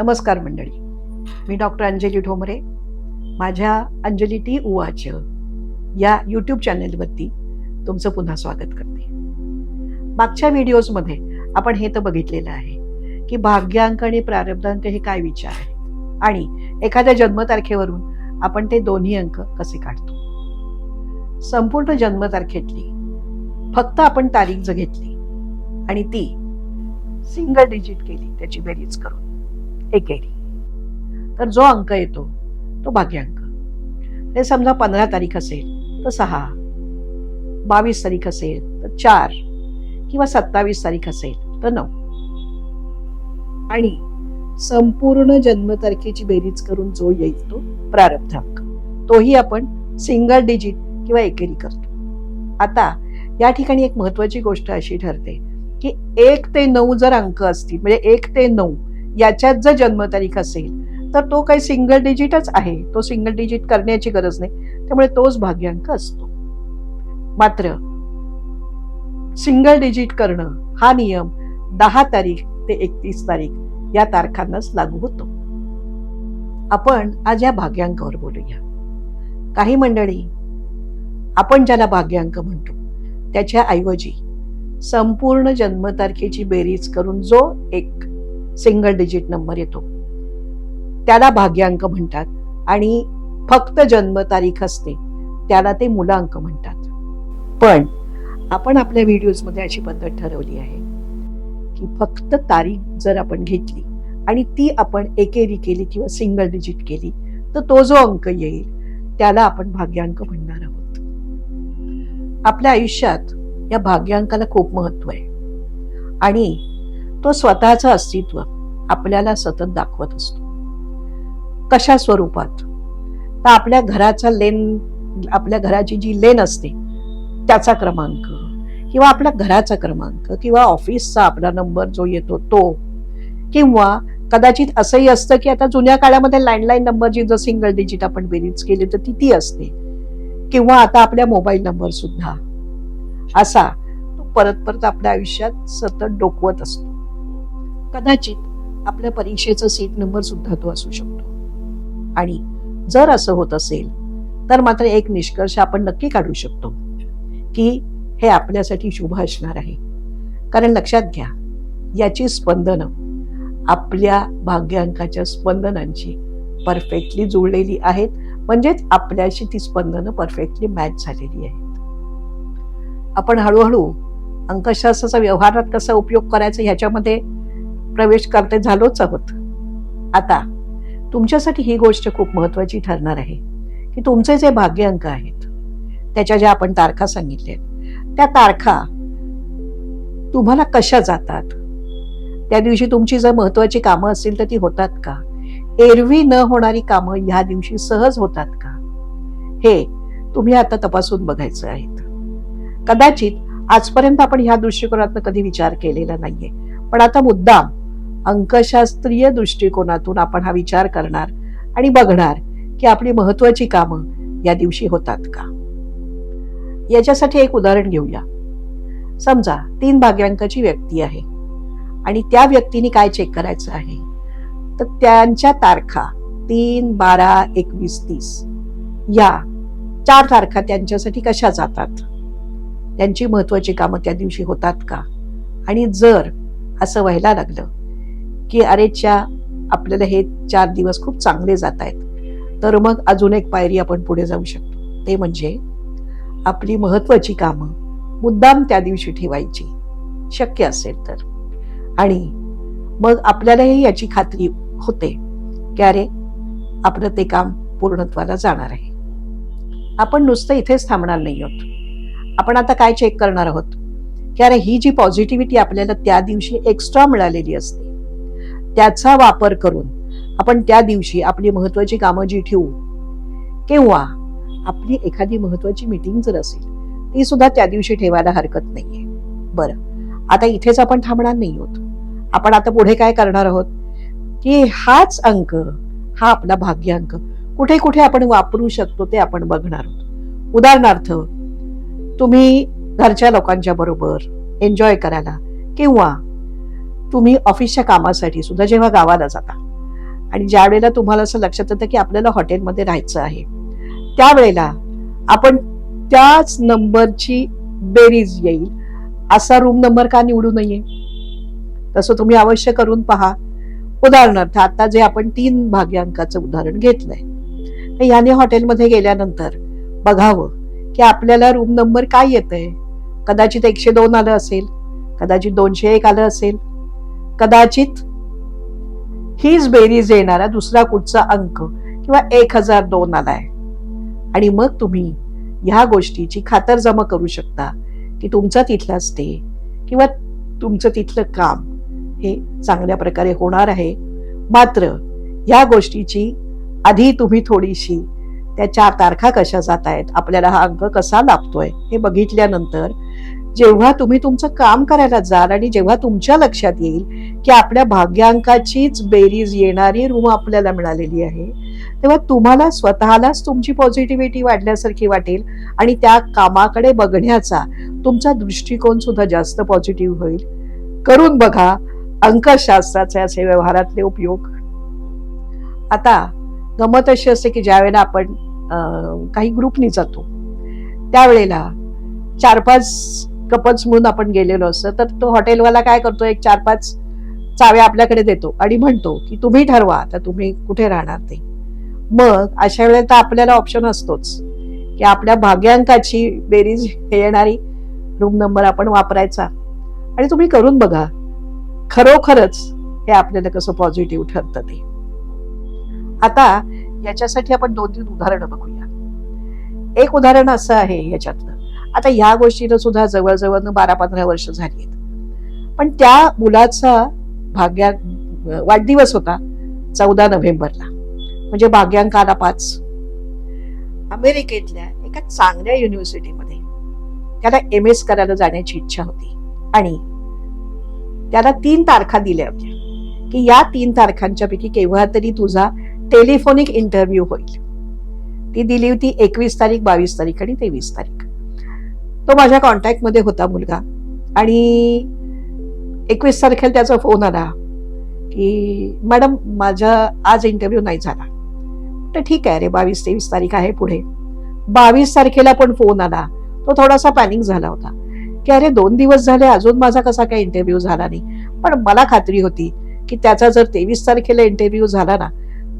नमस्कार मंडळी. मी डॉक्टर अंजली ठोंबरे. माझ्या अंजली टी उवाच या यूट्यूब चॅनेलवरती तुमचं पुन्हा स्वागत करते. मागच्या व्हिडिओजमध्ये आपण हे तर बघितलेलं आहे की भाग्यांक आणि प्रारब्धांक हे काय विचार आहे आणि एखाद्या जन्मतारखेवरून आपण ते दोन्ही अंक कसे काढतो? संपूर्ण जन्मतारखेतली फक्त आपण तारीख जर घेतली आणि ती सिंगल डिजिट केली त्याची बेरीज करून. एकेरी तर जो अंक येतो तो भाग्यांक हे समजा पंधरा तारीख असेल तर सहा. बावीस तारीख असेल तर चार. किंवा सत्तावीस तारीख असेल तर नऊ. आणि संपूर्ण जन्मतारखेची बेरीज करून जो येईल तो प्रारब्ध अंक. तोही आपण सिंगल डिजिट किंवा एकेरी करतो. आता या ठिकाणी एक महत्वाची गोष्ट अशी ठरते की एक ते नऊ जर अंक असतील म्हणजे एक ते नऊ याच्यात जर जन्मतारीख असेल तर तो काही सिंगल डिजिटच आहे. तो सिंगल डिजिट करण्याची गरज नाही. त्यामुळे तोच भाग्यांक असतो. मात्र सिंगल डिजिट करणं हा नियम दहा तारीख ते एकतीस तारीख या तारखांनाच लागू होतो. आपण आज या भाग्यांकावर बोलूया. काही मंडळी आपण ज्याला भाग्यांक म्हणतो त्याच्या ऐवजी संपूर्ण जन्मतारखेची बेरीज करून जो एक सिंगल डिजिट नंबर येतो. त्याला भाग्यांक म्हणतात आणि फक्त जन्मतारीख असते त्याला ते मुलांक म्हणतात. पण आपण आपल्या व्हिडिओजमध्ये अशी पद्धत ठरवली आहे की फक्त तारीख जर आपण घेतली आणि ती आपण एकेरी केली किंवा सिंगल डिजिट केली तर तो जो अंक येईल त्याला आपण भाग्यांक म्हणणार आहोत. आपल्या आयुष्यात या भाग्यांकाला खूप महत्त्व आहे. आणि तो स्वतःचं अस्तित्व आपल्याला सतत दाखवत असतो. कशा स्वरूपात? तर आपल्या घराचा लेन आपल्या घराची जी लेन असते त्याचा क्रमांक किंवा आपल्या घराचा क्रमांक किंवा ऑफिसचा आपला नंबर जो येतो तो किंवा कदाचित असंही असतं की आता जुन्या काळामध्ये लँडलाईन नंबरची जर सिंगल डिजिट आपण बेरीज केली तर ती ती असते. किंवा आता आपल्या मोबाईल नंबर सुद्धा असा तो परत परत आपल्या आयुष्यात सतत डोकवत असतो. कदाचित आपल्या परीक्षेचा सीट नंबर सुद्धा तो असू शकतो. आणि जर असं होत असेल तर मात्र एक निष्कर्ष आपण नक्की काढू शकतो की हे आपल्यासाठी शुभ असणार आहे. कारण लक्षात घ्या याची स्पंदनं आपल्या भाग्यांकाच्या स्पंदनांची परफेक्टली जुळलेली आहेत. म्हणजेच आपल्याशी ती स्पंदनं परफेक्टली मॅच झालेली आहेत. आपण हळूहळू अंकशास्त्राचा व्यवहारात कसा उपयोग करायचा ह्याच्यामध्ये प्रवेश करते झालोच आहोत. आता तुमच्यासाठी ही गोष्ट खूप महत्वाची ठरणार आहे की तुमचे जे भाग्य अंक आहेत त्याच्या ज्या आपण तारखा सांगितल्या त्या तारखा तुम्हाला कशा जातात? त्या दिवशी तुमची जर महत्वाची कामं असतील तर ती होतात का? एरवी न होणारी कामं ह्या दिवशी सहज होतात का? हे तुम्ही आता तपासून बघायचं आहेत कदाचित आजपर्यंत आपण ह्या दृष्टिकोनातून कधी विचार केलेला नाहीये पण आता मुद्दाम अंकशास्त्रीय दृष्टिकोनातून आपण हा विचार करणार आणि बघणार की आपली महत्वाची कामं या दिवशी होतात का? याच्यासाठी एक उदाहरण घेऊया. समजा तीन भाग्यांकाची व्यक्ती आहे आणि त्या व्यक्तीने काय चेक करायचं आहे? तर त्यांच्या तारखा तीन बारा एकवीस तीस या चार तारखा त्यांच्यासाठी कशा जातात? त्यांची महत्वाची कामं त्या दिवशी होतात का? आणि जर असं व्हायला लागलं की अरेच्या आपल्याला हे चार दिवस खूप चांगले जात आहेत. तर मग अजून एक पायरी आपण पुढे जाऊ शकतो. ते म्हणजे आपली महत्त्वाची कामं मुद्दाम त्या दिवशी ठेवायची. शक्य असेल तर. आणि मग आपल्यालाही याची खात्री होते की अरे आपलं ते काम पूर्णत्वाला जाणार आहे. आपण नुसतं इथेच थांबणार नाही आहोत. आपण आता काय चेक करणार आहोत? की अरे ही जी पॉझिटिव्हिटी आपल्याला त्या दिवशी एक्स्ट्रा मिळालेली असते त्याचा वापर करून आपण त्या दिवशी आपली महत्वाची कामं जी ठेवू किंवा आपली एखादी महत्वाची मीटिंग जर असेल ती सुद्धा त्या दिवशी ठेवायला हरकत नाहीये. बरं आता इथेच आपण थांबणार नाही आहोत. आपण आता पुढे काय करणार आहोत? की हाच अंक हा आपला भाग्य अंक कुठे कुठे आपण वापरू शकतो ते आपण बघणार आहोत. उदाहरणार्थ तुम्ही घरच्या लोकांच्या बरोबर एन्जॉय करायला किंवा तुम्ही ऑफिसच्या कामासाठी सुद्धा जेव्हा गावाला जाता आणि ज्या वेळेला तुम्हाला असं लक्षात येतं की आपल्याला हॉटेलमध्ये राहायचं आहे त्यावेळेला आपण त्याच नंबरची बेरीज येईल असा रूम नंबर का निवडू नये? तसं तुम्ही अवश्य करून पहा. उदाहरणार्थ आता जे आपण तीन भाग्यांकाचं उदाहरण घेतलंय तर याने हॉटेलमध्ये गेल्यानंतर बघावं की आपल्याला रूम नंबर काय येतंय? कदाचित एकशे दोन आलं असेल कदाचित दोनशे एक आलं असेल कदाचित हीच बेरीज येणारा दुसरा कुठचा अंक किंवा एक हजार दोन आलाय. आणि मग तुम्ही ह्या गोष्टीची खातरजमा करू शकता की तुमचा तिथला स्टे किंवा तुमचं तिथलं काम हे चांगल्या प्रकारे होणार आहे. मात्र ह्या गोष्टीची आधी तुम्ही थोडीशी त्या चार तारखा कशा जात आहेत आपल्याला हा अंक कसा लाभतोय हे बघितल्यानंतर जेव्हा तुम्ही तुमचं काम करायला जाल आणि जेव्हा तुमच्या लक्षात येईल की आपल्या भाग्यांकाचीच बेरीज येणारी रूम आपल्याला मिळालेली आहे तेव्हा तुम्हाला स्वतःलाच तुमची पॉझिटिव्हिटी वाढल्यासारखी वाटेल आणि त्या कामाकडे बघण्याचा तुमचा दृष्टिकोन सुद्धा जास्त पॉझिटिव्ह होईल. करून बघा अंकशास्त्राचे असे व्यवहारातले उपयोग. आता गमत अशी असते की ज्या वेळेला आपण काही ग्रुपनी जातो त्यावेळेला चार पाच कपल्स म्हणून आपण गेलेलो असतो. तर तो हॉटेलवाला काय करतो? एक चार पाच चाव्या आपल्याकडे देतो आणि म्हणतो की तुम्ही ठरवा तर तुम्ही कुठे राहणार ते. मग अशा वेळेला तर आपल्याला ऑप्शन असतोच की आपल्या भाग्यांकाची बेरीज येणारी रूम नंबर आपण वापरायचा. आणि तुम्ही करून बघा खरोखरच हे आपल्याला कसं पॉझिटिव्ह ठरतं ते. आता याच्यासाठी आपण दोन तीन उदाहरणं बघूया. एक उदाहरण असं आहे याच्यातलं. आता ह्या गोष्टीला सुद्धा जवळजवळ बारा पंधरा वर्ष झाली आहेत. पण त्या मुलाचा भाग्या वाढदिवस होता चौदा नोव्हेंबरला. म्हणजे भाग्यांक आला पाच. अमेरिकेतल्या एका चांगल्या युनिव्हर्सिटीमध्ये त्याला एम एस करायला जाण्याची इच्छा होती. आणि त्याला तीन तारखा दिल्या होत्या. की या तीन तारखांच्या पैकी केव्हा तरी तुझा टेलिफोनिक इंटरव्ह्यू होईल. ती दिली होती एकवीस तारीख बावीस तारीख आणि तेवीस तारीख. तो माझ्या कॉन्टॅक्टमध्ये होता मुलगा. आणि एकवीस तारखेला त्याचा फोन आला की मॅडम माझा आज इंटरव्ह्यू नाही झाला. तर ठीक आहे रे बावीस तेवीस तारीख आहे पुढे. बावीस तारखेला पण फोन आला. तो थोडासा पॅनिक झाला होता. की अरे दोन दिवस झाले अजून माझा कसा काय इंटरव्ह्यू झाला नाही? पण मला खात्री होती की त्याचा जर तेवीस तारखेला इंटरव्ह्यू झाला ना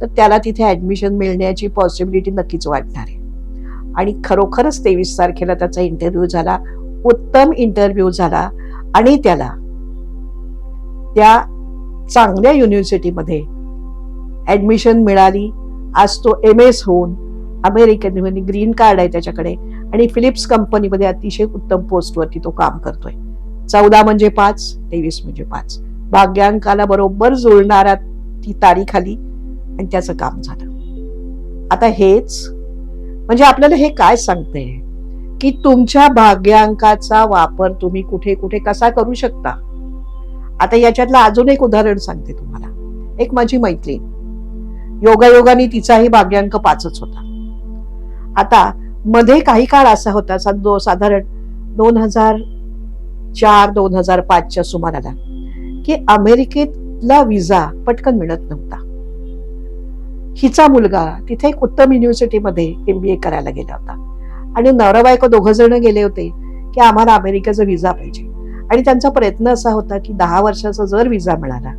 तर त्याला तिथे ॲडमिशन मिळण्याची पॉसिबिलिटी नक्कीच वाटणार आहे. आणि खरोखरच तेवीस तारखेला त्याचा इंटरव्ह्यू झाला. उत्तम इंटरव्ह्यू झाला. आणि त्याला त्या चांगल्या युनिव्हर्सिटीमध्ये ॲडमिशन मिळाली. आज तो एम एस होऊन अमेरिकन म्हणजे ग्रीन कार्ड आहे त्याच्याकडे. आणि फिलिप्स कंपनीमध्ये अतिशय उत्तम पोस्टवरती तो काम करतोय. चौदा म्हणजे पाच तेवीस म्हणजे पाच. भाग्यांकाला बरोबर जुळणारा ती तारीख आली आणि त्याचं काम झालं. आता हेच म्हणजे आपल्याला हे काय सांगते? की तुमच्या भाग्यांकाचा वापर तुम्ही कुठे कुठे कसा करू शकता? आता याच्यातलं अजून एक उदाहरण सांगते तुम्हाला. एक माझी मैत्रीण. योगायोगाने तिचाही भाग्यांक पाचच होता. आता मध्ये काही काळ असा होता सा- साधारण दोन हजार चार दोन हजार पाचच्या सुमाराला की अमेरिकेतला विजा पटकन मिळत नव्हता. हिचा मुलगा तिथे एक उत्तम युनिव्हर्सिटीमध्ये ए करायला गेला होता. आणि नवरा बायको जण गेले होते की आम्हाला अमेरिकेचा विजा पाहिजे. आणि त्यांचा प्रयत्न असा होता की दहा वर्षाचा जर विजा मिळाला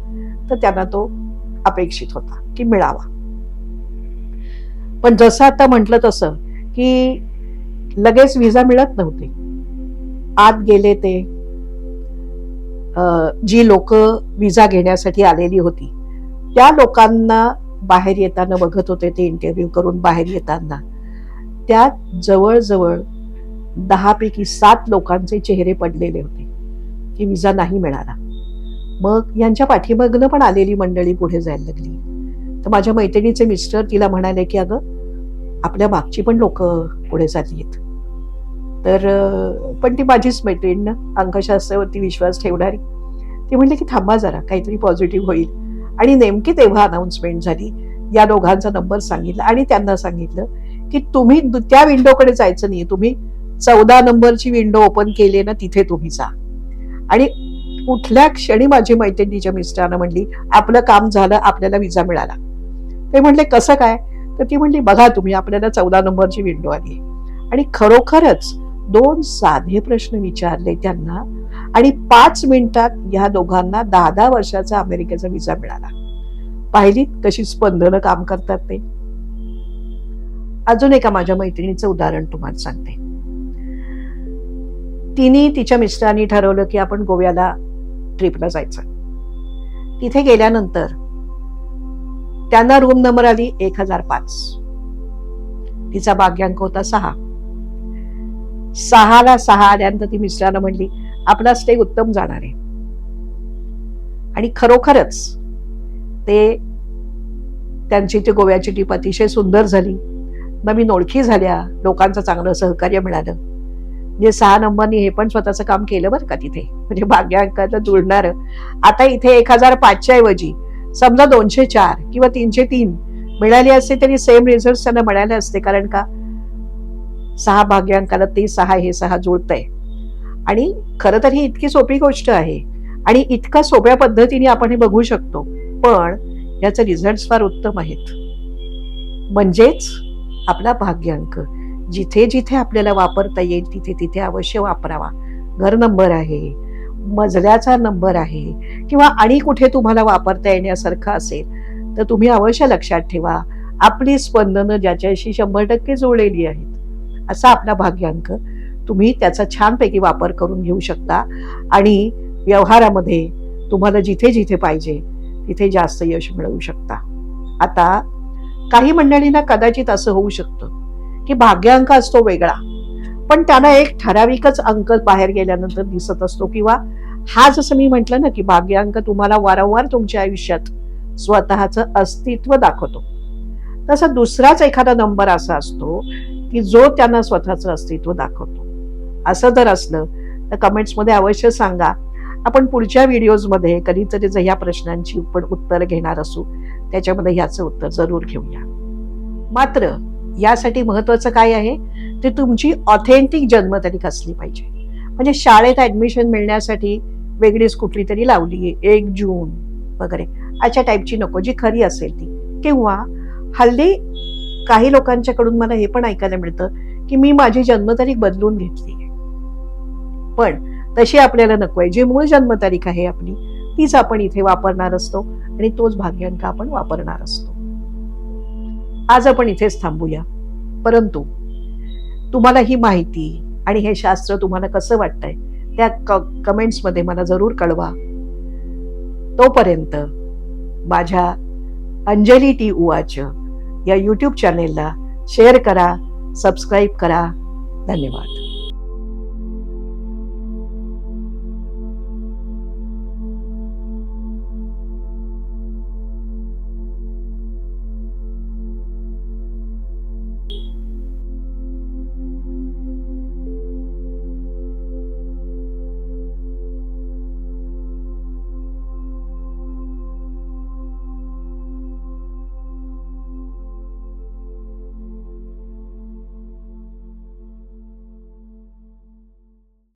तर त्यांना तो अपेक्षित होता की मिळावा. पण जसं आता म्हटलं तसं की लगेच विजा मिळत नव्हते. आत गेले ते जी लोक विजा घेण्यासाठी आलेली होती त्या लोकांना बाहेर येताना बघत होते ते इंटरव्ह्यू करून बाहेर येताना. त्यात जवळजवळ दहापैकी सात लोकांचे चेहरे पडलेले होते की विजा नाही मिळाला. मग यांच्या पाठीमागनं पण आलेली मंडळी पुढे जायला लागली. तर माझ्या मैत्रिणीचे मिस्टर तिला म्हणाले की अगं आपल्या मागची पण लोक पुढे चालली आहेत तर पण ती माझीच मैत्रीण ना अंकशास्त्रावरती विश्वास ठेवणारी. ती म्हणली की थांबा जरा काहीतरी पॉझिटिव्ह होईल. आणि नेमकी तेव्हा अनाऊन्समेंट झाली. या दोघांचा नंबर सांगितला आणि त्यांना सांगितलं की तुम्ही त्या विंडोकडे जायचं नाही तुम्ही चौदा नंबरची विंडो ओपन केली ना तिथे तुम्ही जा. आणि कुठल्या क्षणी माझी मैत्रिणीच्या मिस्टरांना म्हणली आपलं काम झालं आपल्याला विजा मिळाला. ते म्हणले कसं काय? तर ती म्हणली बघा तुम्ही आपल्याला चौदा नंबरची विंडो आली आणि खरोखरच दोन साधे प्रश्न विचारले त्यांना आणि पाच मिनिटात या दोघांना दहा दहा वर्षाचा अमेरिकेचा विजा मिळाला. पाहिलीत कशी स्पंदनं काम करतात ते? अजून एका माझ्या मैत्रिणीचं उदाहरण तुम्हाला सांगते. तिने तिच्या मिस्टरांनी ठरवलं की आपण गोव्याला ट्रिपला जायचं. तिथे गेल्यानंतर त्यांना रूम नंबर आली एक हजार पाच. तिचा भाग्यांक होता सहा. सहाला सहा आल्यानंतर ती मिस्टरांना म्हणली आपला स्टे उत्तम जाणार आहे. आणि खरोखरच ते त्यांची ती गोव्याची टीप अतिशय सुंदर झाली. नवीन ओळखी झाल्या लोकांचं चांगलं सहकार्य मिळालं. म्हणजे सहा नंबरनी हे पण स्वतःचं काम केलं बरं का तिथे. म्हणजे भाग्यांकाला जुळणार. आता इथे एक हजार पाचच्या ऐवजी समजा दोनशे चार किंवा तीनशे तीन मिळाली असते तरी सेम रिझल्ट त्यांना मिळाले असते. कारण का? सहा भाग्यांकाला ते सहा हे सहा जुळतंय. आणि खरं तर ही इतकी सोपी गोष्ट आहे. आणि इतका सोप्या पद्धतीने आपण हे बघू शकतो. पण याचे रिझल्ट फार उत्तम आहेत. म्हणजेच आपला भाग्यांक जिथे जिथे आपल्याला वापरता येईल तिथे तिथे अवश्य वापरावा. घर नंबर आहे मजल्याचा नंबर आहे किंवा आणि कुठे तुम्हाला वापरता येण्यासारखं असेल तर तुम्ही अवश्य लक्षात ठेवा. आपली स्पंदनं ज्याच्याशी शंभर टक्के जुळलेली आहेत असा आपला भाग्यांक तुम्ही त्याचा छानपैकी वापर करून घेऊ शकता. आणि व्यवहारामध्ये तुम्हाला जिथे जिथे पाहिजे तिथे जास्त यश मिळवू शकता. आता काही मंडळींना कदाचित असं होऊ शकतं की भाग्यांक असतो वेगळा पण त्यांना एक ठराविकच अंक बाहेर गेल्यानंतर दिसत असतो किंवा हा जसं मी म्हटलं ना की भाग्यांक तुम्हाला वारंवार तुमच्या आयुष्यात स्वतःचं अस्तित्व दाखवतो. तसा दुसराच एखादा नंबर असा असतो की जो त्यांना स्वतःचं अस्तित्व दाखवतो. असं जर असलं तर कमेंट्समध्ये अवश्य सांगा. आपण पुढच्या व्हिडिओजमध्ये कधीतरी जर ह्या प्रश्नांची पण उत्तर घेणार असू त्याच्यामध्ये ह्याचं उत्तर जरूर घेऊया. मात्र यासाठी महत्त्वाचं काय आहे? ते तुमची ऑथेंटिक जन्मतारीख असली पाहिजे. म्हणजे शाळेत ऍडमिशन मिळण्यासाठी वेगळीच कुठली तरी लावली एक जून वगैरे अशा टाईपची नको जी खरी असेल ती. किंवा हल्ली काही लोकांच्याकडून मला हे पण ऐकायला मिळतं की मी माझी जन्मतारीख बदलून घेतली पण तशी आपल्याला नको आहे. जी मूळ जन्मतारीख आहे आपली तीच आपण इथे वापरणार असतो आणि तोच भाग्यांक आपण वापरणार असतो. आज आपण इथेच थांबूया. परंतु तुम्हाला ही माहिती आणि हे शास्त्र तुम्हाला कसं वाटतंय त्या क कमेंट्समध्ये मला जरूर कळवा. तोपर्यंत माझ्या अंजली टी उवाच या यूट्यूब चॅनेलला शेअर करा सबस्क्राईब करा. धन्यवाद.